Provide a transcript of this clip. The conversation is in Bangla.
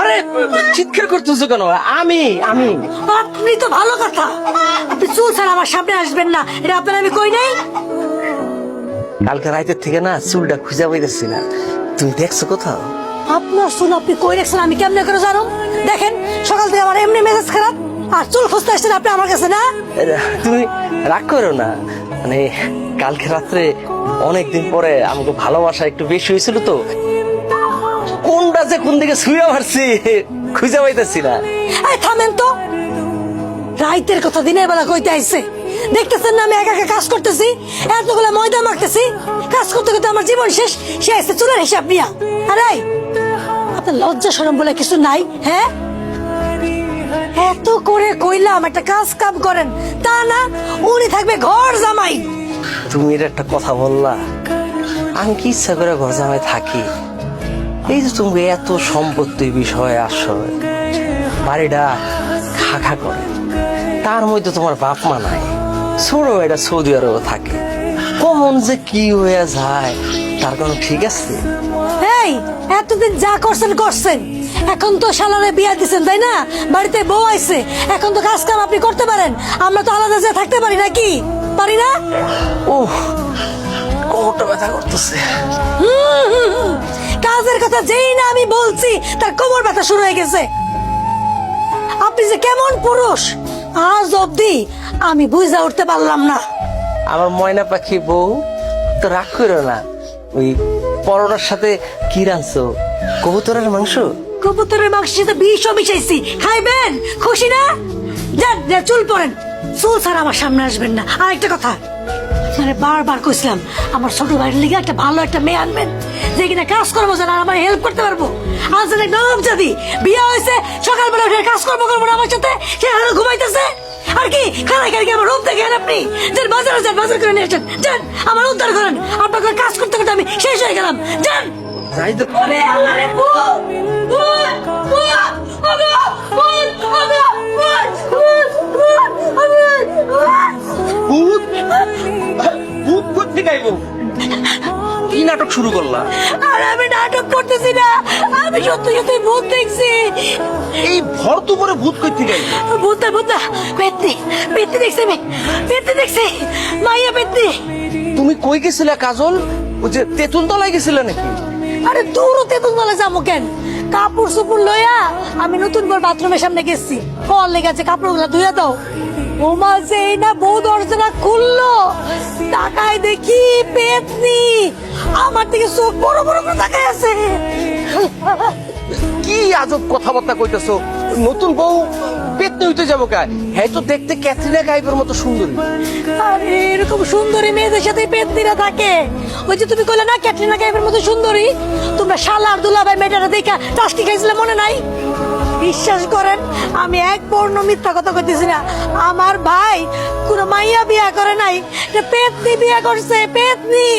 আরে চিৎকার করতেছো কেন? আমি আমি। আপনি তো ভালো কথা। আপনি চুল ছাড়া আমার সামনে আসবেন না। এটা আপনার আমি কই নাই? কালকে রাতের থেকে না চুলটা খুঁজে পাইতেছি না। তুমি দেখছ কোথাও? আপনার চুল আপনি কই রাখছেন? আমি কেমনে করে জানো? দেখেন সকাল থেকে আমার এমনি মেজাজ খারাপ। আর চুল খুঁজতে আসছেন আপনি আমার কাছে না? তুমি রাগ করো না। মানে কালকে রাত্রে অনেকদিন পরে আমাকে ভালোবাসা একটু বেশি হয়েছিল তো। কোনটা যে কোন দিকে শুয়ে মারছি খুঁজে পাইতেছি না। এই থামেন তো। রাইতের কথা দিনের বেলা কইতে আইছে। দেখতেছেন না আমি একা একা কাজ করতেছি? এতগুলো ময়দা মাখতেছি? কাজ করতে করতে আমার জীবন শেষ। সে আসছে চুলের হিসাব নিয়া। আরে আপনার লজ্জা সরম বলে কিছু নাই হ্যাঁ? এত করে কইলাম একটা কাজ কাম করেন। তা না উনি থাকবে ঘর জামাই। তুমি এটা একটা কথা বললা। আমি কি ইচ্ছা করে ঘর জামাই থাকি? এই যে তুমি এত সম্পত্তির বিষয়ে আসো বাড়িটা খা খা করে তার মধ্যে তোমার বাপ মা নাই ছোট এটা সৌদি আরবে থাকে কখন যে কি হয়ে যায় তার কোনো ঠিক আছে? এই এতদিন যা করছেন করছেন। এখন তো শালারে বিয়া দিছেন তাই না? বাড়িতে বউ আইছে এখন তো কাজ কাম আপনি করতে পারেন। আমরা তো আলাদা যা থাকতে পারি নাকি? পারি না? ও কোমরটা ব্যথা করতেছে। হুম, হুম। কাজের কথা যেই না আমি বলছি তার কোমর ব্যথা শুরু হয়ে গেছে। আপনি যে কেমন পুরুষ আজ অব্দি আমি বুঝা উঠতে পারলাম না। আমার ময়না পাখি বউ তো রাগ করো না। ওই পরোটার সাথে কি রাঁধছো? কবুতরের মাংস? কবুতরের মাংসের সাথে বিষও মিশাইছি। খাইবেন? খুশি না? যান যান, চুল পরেন। চুল ছাড়া আমার সামনে আসবেন না। আর একটা কথা। আপনারে বারবার কইছিলাম আমার ছোট ভাইয়ের লিগে একটা ভালো একটা মেয়ে আনবেন যে কিনা কাজ করব যেন আর আমার হেল্প করতে পারব। আজ এক নরম জাতি বিয়ে হয়েছে সকালবেলা উঠে কাজ করব করব আমার সাথে সে আরও ঘুমাইতেছে। আর কি খানা খাই আমার রূপ দেখেন আপনি। যান বাজারে যান বাজার করে নিয়ে আসেন। যান আমার উদ্ধার করেন। আপনাকে কাজ করতে করতে আমি শেষ হয়ে গেলাম। যান। যাই তো। গাইবো কি নাটক শুরু করলা? আর আমি নাটক করতেছি না। আমি সত্যি সত্যি ভূত দেখছি। এই ভর দুপুরে ভূত করতে গাইবো ভূত না ভূত না। পেত্তি পেত্তি দেখছি আমি। পেত্তি দেখছি। মাইয়া পেত্তি। তুমি কই গেছিলে কাজল? ওই যে তেঁতুল তলায় গেছিলে নাকি? আরে দূর হতে তুমি যাব কেন? কাপড় সুপুর লইয়া আমি নতুন করে বাথরুমের সামনে গেছি। কল লেগেছে কাপড়গুলো ধুয়ে দাও। ওমা যেই না বউ দরজাটা খুললো পেতনি। আমার থেকে চোখ বড় বড় করে তাকায় আছে। কি আজব কথাবার্তা কইতেছো? নতুন বউ পেতনি হইতে যাব কা? হ্যাঁ তো দেখতে ক্যাথরিনা কাইফের মতো সুন্দরী। আরে এরকম সুন্দরী মেয়েদের সাথে পেতনিরা থাকে। ওই যে তুমি কইলে না ক্যাটরিনা কাইফের মতো সুন্দরী? তোমরা শালা আর দুলাভাই মেয়েটারা দেখা টাস্টি খাইছিলে মনে নাই? বিশ্বাস করেন, আমি এক বর্ণ মিথ্যা কথা কইতেছি না। আমার ভাই কোন মাইয়া বিয়া করে নাই পেতনি বিয়া করছে, পেতনি।